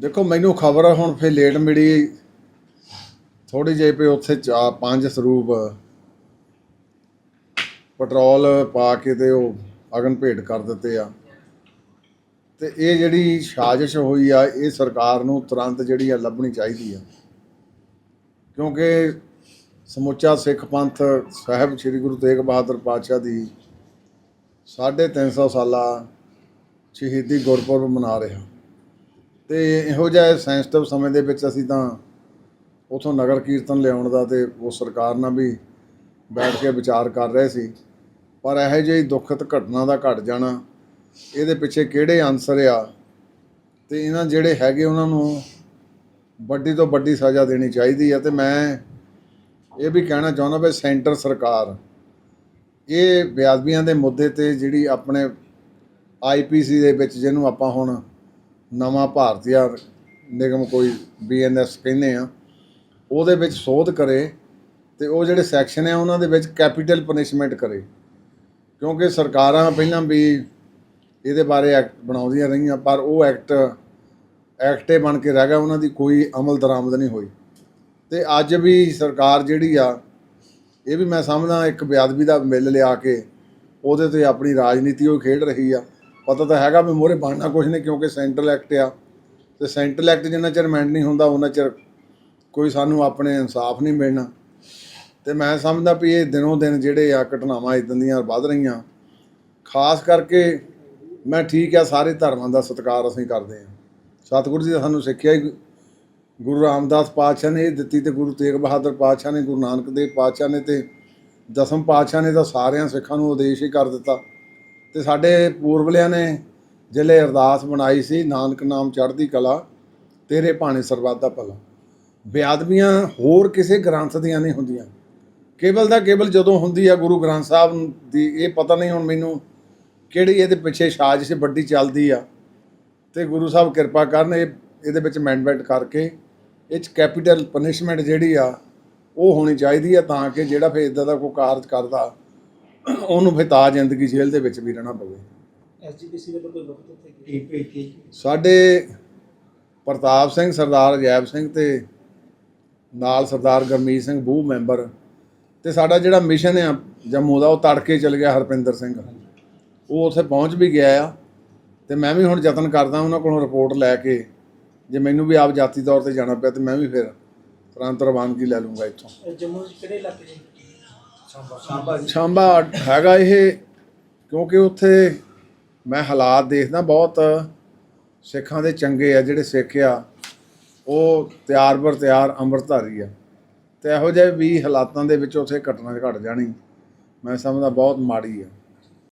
ਦੇਖੋ, ਮੈਨੂੰ ਖਬਰ ਹੁਣ ਫੇ ਲੇਟ ਮਿਲੀ। ਥੋੜੀ ਜਿਹੀ ਪੇ ਉੱਥੇ ਚਾ ਪੰਜ ਸਰੂਪ। ਪੈਟਰੋਲ ਪਾ ਕੇ ਤੇ ਉਹ ਅਗਨ ਭੇਟ ਕਰ ਦਿੱਤੇ ਆ। ਤੇ ਇਹ ਜਿਹੜੀ ਸਾਜ਼ਿਸ਼ ਹੋਈ ਆ, ਇਹ ਸਰਕਾਰ ਨੂੰ ਤੁਰੰਤ ਜਿਹੜੀ ਆ ਲੱਭਣੀ ਚਾਹੀਦੀ ਆ। ਕਿਉਂਕਿ ਸਮੁੱਚਾ ਸਿੱਖ ਪੰਥ ਸਾਹਿਬ ਸ੍ਰੀ ਗੁਰੂ ਤੇਗ ਬਹਾਦਰ ਪਾਤਸ਼ਾਹ ਦੀ 350 ਸਾਲਾ ਸ਼ਹੀਦੀ ਗੁਰਪੁਰਬ ਮਨਾ ਰਿਹਾ। ਤੇ ਇਹੋ ਜਿਹਾ ਸੈਂਸਿਟਿਵ ਸਮੇਂ ਦੇ ਵਿੱਚ ਅਸੀਂ ਤਾਂ ਉਥੋਂ ਨਗਰ ਕੀਰਤਨ ਲਿਆਉਣ ਦਾ ਤੇ ਉਹ ਸਰਕਾਰ ਨਾਲ ਵੀ ਬੈਠ ਕੇ ਵਿਚਾਰ ਕਰ ਰਹੇ ਸੀ। ਪਰ ਇਹੋ ਜਿਹੀ ਦੁਖਤ ਘਟਨਾ ਦਾ ਘਟ ਜਾਣਾ, ਇਹਦੇ ਪਿੱਛੇ ਕਿਹੜੇ ਆਨਸਰ ਆ? ਤੇ ਇਹਨਾਂ ਜਿਹੜੇ ਹੈਗੇ ਉਹਨਾਂ ਨੂੰ ਵੱਡੀ ਤੋਂ ਵੱਡੀ ਸਜ਼ਾ ਦੇਣੀ ਚਾਹੀਦੀ ਹੈ ਤੇ ਮੈਂ ਇਹ ਵੀ ਕਹਿਣਾ ਚਾਹੁੰਦਾ ਵੀ ਸੈਂਟਰ ਸਰਕਾਰ, ਇਹ ਬੇਅਦਬੀਆਂ ਦੇ ਮੁੱਦੇ ਤੇ ਜਿਹੜੀ ਆਪਣੇ ਆਈਪੀਸੀ ਦੇ ਵਿੱਚ ਜਿਹਨੂੰ ਆਪਾਂ ਹੁਣ ਨਵਾਂ ਭਾਰਤੀਆ ਨਿਗਮ ਕੋਈ ਬੀਐਨਐਸ ਕਹਿੰਦੇ ਆ, ਉਹਦੇ ਵਿੱਚ ਸੋਧ ਕਰੇ ਤੇ ਉਹ ਜਿਹੜੇ ਸੈਕਸ਼ਨ ਆ, ਉਹਨਾਂ ਦੇ ਵਿੱਚ ਕੈਪੀਟਲ ਪਨਿਸ਼ਮੈਂਟ ਕਰੇ। ਕਿਉਂਕਿ ਸਰਕਾਰਾਂ ਪਹਿਲਾਂ ਵੀ ਇਹਦੇ ਬਾਰੇ ਐਕਟ ਬਣਾਉਂਦੀਆਂ ਰਹੀਆਂ, ਪਰ ਉਹ ਐਕਟ ਐਕਟੇ ਬਣ ਕੇ ਰਹਿ ਗਿਆ, ਉਹਨਾਂ ਦੀ ਕੋਈ ਅਮਲ ਦਰਾਮਦ ਨਹੀਂ ਹੋਈ। ਤੇ ਅੱਜ ਵੀ ਸਰਕਾਰ ਜਿਹੜੀ ਆ, ਇਹ ਵੀ ਮੈਂ ਸਮਝਦਾ ਇੱਕ ਬੇਅਦਬੀ ਦਾ ਮਿਲ ਲਿਆ ਕੇ ਉਹਦੇ ਤੇ ਆਪਣੀ ਰਾਜਨੀਤੀ ਉਹ ਖੇਡ ਰਹੀ ਆ। ਪਤਾ ਤਾਂ ਹੈਗਾ ਵੀ ਮੋਰੇ ਬਣਨਾ ਕੁਝ ਨਹੀਂ ਕਿਉਂਕਿ ਸੈਂਟਰਲ ਐਕਟ ਆ ਤੇ ਸੈਂਟਰਲ ਐਕਟ ਜਿੰਨਾ ਚਿਰ ਮੈਂਡ ਨਹੀਂ ਹੁੰਦਾ ਉਹਨਾਂ ਚਿਰ ਕੋਈ ਸਾਨੂੰ ਆਪਣੇ ਇਨਸਾਫ ਨਹੀਂ ਮਿਲਣਾ। ਤੇ ਮੈਂ ਸਮਝਦਾ ਵੀ ਇਹ ਦਿਨੋਂ ਦਿਨ ਜਿਹੜੇ ਆ ਘਟਨਾਵਾਂ ਇਦਾਂ ਦੀਆਂ ਵੱਧ ਰਹੀਆਂ। ਖਾਸ ਕਰਕੇ ਮੈਂ ਠੀਕ ਆ, ਸਾਰੇ ਧਰਮਾਂ ਦਾ ਸਤਿਕਾਰ ਅਸੀਂ ਕਰਦੇ ਹਾਂ। ਸਤਿਗੁਰੂ ਜੀ ਦਾ ਸਾਨੂੰ ਸਿੱਖਿਆ ਹੀ ਗੁਰੂ ਰਾਮਦਾਸ ਪਾਤਸ਼ਾਹ ਨੇ ਇਹ ਦਿੱਤੀ ਤੇ ਗੁਰੂ ਤੇਗ ਬਹਾਦਰ ਪਾਤਸ਼ਾਹ ਨੇ, ਗੁਰੂ ਨਾਨਕ ਦੇਵ ਪਾਤਸ਼ਾਹ ਨੇ ਤੇ ਦਸਮ ਪਾਤਸ਼ਾਹ ਨੇ ਤਾਂ ਸਾਰਿਆਂ ਸਿੱਖਾਂ ਨੂੰ ਉਦੇਸ਼ ਹੀ ਕਰ ਦਿੱਤਾ। ਤੇ ਸਾਡੇ ਪੂਰਵਲਿਆਂ ਨੇ ਜਿਹੜੇ ਅਰਦਾਸ ਬਣਾਈ ਸੀ, ਨਾਨਕ ਨਾਮ ਚੜ੍ਹਦੀ ਕਲਾ, ਤੇਰੇ ਭਾਣੇ ਸਰਬੱਤ ਦਾ ਭਲਾ। ਬੇਅਦਬੀਆਂ ਹੋਰ ਕਿਸੇ ਗ੍ਰੰਥ ਦੀਆਂ ਨਹੀਂ ਹੁੰਦੀਆਂ। ਕੇਵਲ ਦਾ ਕੇਵਲ ਜਦੋਂ ਹੁੰਦੀ ਆ ਗੁਰੂ ਗ੍ਰੰਥ ਸਾਹਿਬ ਦੀ ਇਹ ਪਤਾ ਨਹੀਂ ਹੁਣ ਮੈਨੂੰ ਕਿਹੜੀ ਇਹਦੇ ਪਿੱਛੇ ਸਾਜ਼ਿਸ਼ ਵੱਡੀ ਚੱਲਦੀ ਆ। ਤੇ ਗੁਰੂ ਸਾਹਿਬ ਕਿਰਪਾ ਕਰਨ ਇਹ, ਇਹਦੇ ਵਿੱਚ ਅਮੈਂਡਮੈਂਟ ਕਰਕੇ, ਇਹ ਚ ਕੈਪੀਟਲ ਪਨਿਸ਼ਮੈਂਟ ਜਿਹੜੀ ਆ, ਉਹ ਹੋਣੀ ਚਾਹੀਦੀ ਆ ਤਾਂ ਕਿ ਜਿਹੜਾ ਫਿਰ ਇਦਾਂ ਦਾ ਕੋਈ ਕਾਰਜ ਕਰਦਾ ਉਹਨੂੰ ਫਿਰ ਤਾਂ ਜ਼ਿੰਦਗੀ ਜੇਲ੍ਹ ਦੇ ਵਿੱਚ ਵੀ ਰਹਿਣਾ ਪਵੇ। ਐਸਜੀਪੀਸੀ ਵੱਲੋਂ ਕੋਈ ਵਕਤ ਉੱਥੇ ਕੀ ਭੇਜੀ ਸਾਡੇ ਪ੍ਰਤਾਪ ਸਿੰਘ ਸਰਦਾਰ ਅਜੈਬ ਸਿੰਘ ਤੇ ਨਾਲ ਸਰਦਾਰ ਗਰਮੀਤ ਸਿੰਘ ਬੂਹ ਮੈਂਬਰ ਤੇ ਸਾਡਾ ਜਿਹੜਾ ਮਿਸ਼ਨ ਆ ਜੰਮੂ ਦਾ ਉਹ ਤੜਕੇ ਚਲ ਗਿਆ ਹਰਪਿੰਦਰ ਸਿੰਘ। ਉਹ ਉੱਥੇ ਪਹੁੰਚ ਵੀ ਗਿਆ ਆ ਤੇ ਮੈਂ ਵੀ ਹੁਣ ਯਤਨ ਕਰਦਾ ਉਹਨਾਂ ਕੋਲੋਂ ਰਿਪੋਰਟ ਲੈ ਕੇ ਜੇ ਮੈਨੂੰ ਵੀ ਆਪ ਜਾਤੀ ਤੌਰ ਤੇ ਜਾਣਾ ਪਿਆ ਤੇ ਮੈਂ ਵੀ ਫਿਰ ਤੁਰੰਤ ਰਵਾਨਗੀ ਲੈ ਲੂੰਗਾ ਇੱਥੋਂ। ਜੰਮੂ ਚ ਕਿਹੜੇ ਇਲਾਕੇ ਜੀ ਸਾਂਬਾ ਹੈਗਾ ਇਹ, ਕਿਉਂਕਿ ਉੱਥੇ ਮੈਂ ਹਾਲਾਤ ਦੇਖਦਾ ਬਹੁਤ। ਸਿੱਖਾਂ ਦੇ ਚੰਗੇ ਆ, ਜਿਹੜੇ ਸਿੱਖ ਆ, ਉਹ ਤਿਆਰ ਬਰ ਤਿਆਰ ਅੰਮ੍ਰਿਤਧਾਰੀ ਆ। ਤੇ ਇਹੋ ਜਿਹੇ ਵੀ ਹਾਲਾਤਾਂ ਦੇ ਵਿੱਚ ਉੱਥੇ ਘਟਨਾ ਘਟ ਜਾਣੀ, ਮੈਂ ਸਮਝਦਾ ਬਹੁਤ ਮਾੜੀ ਆ।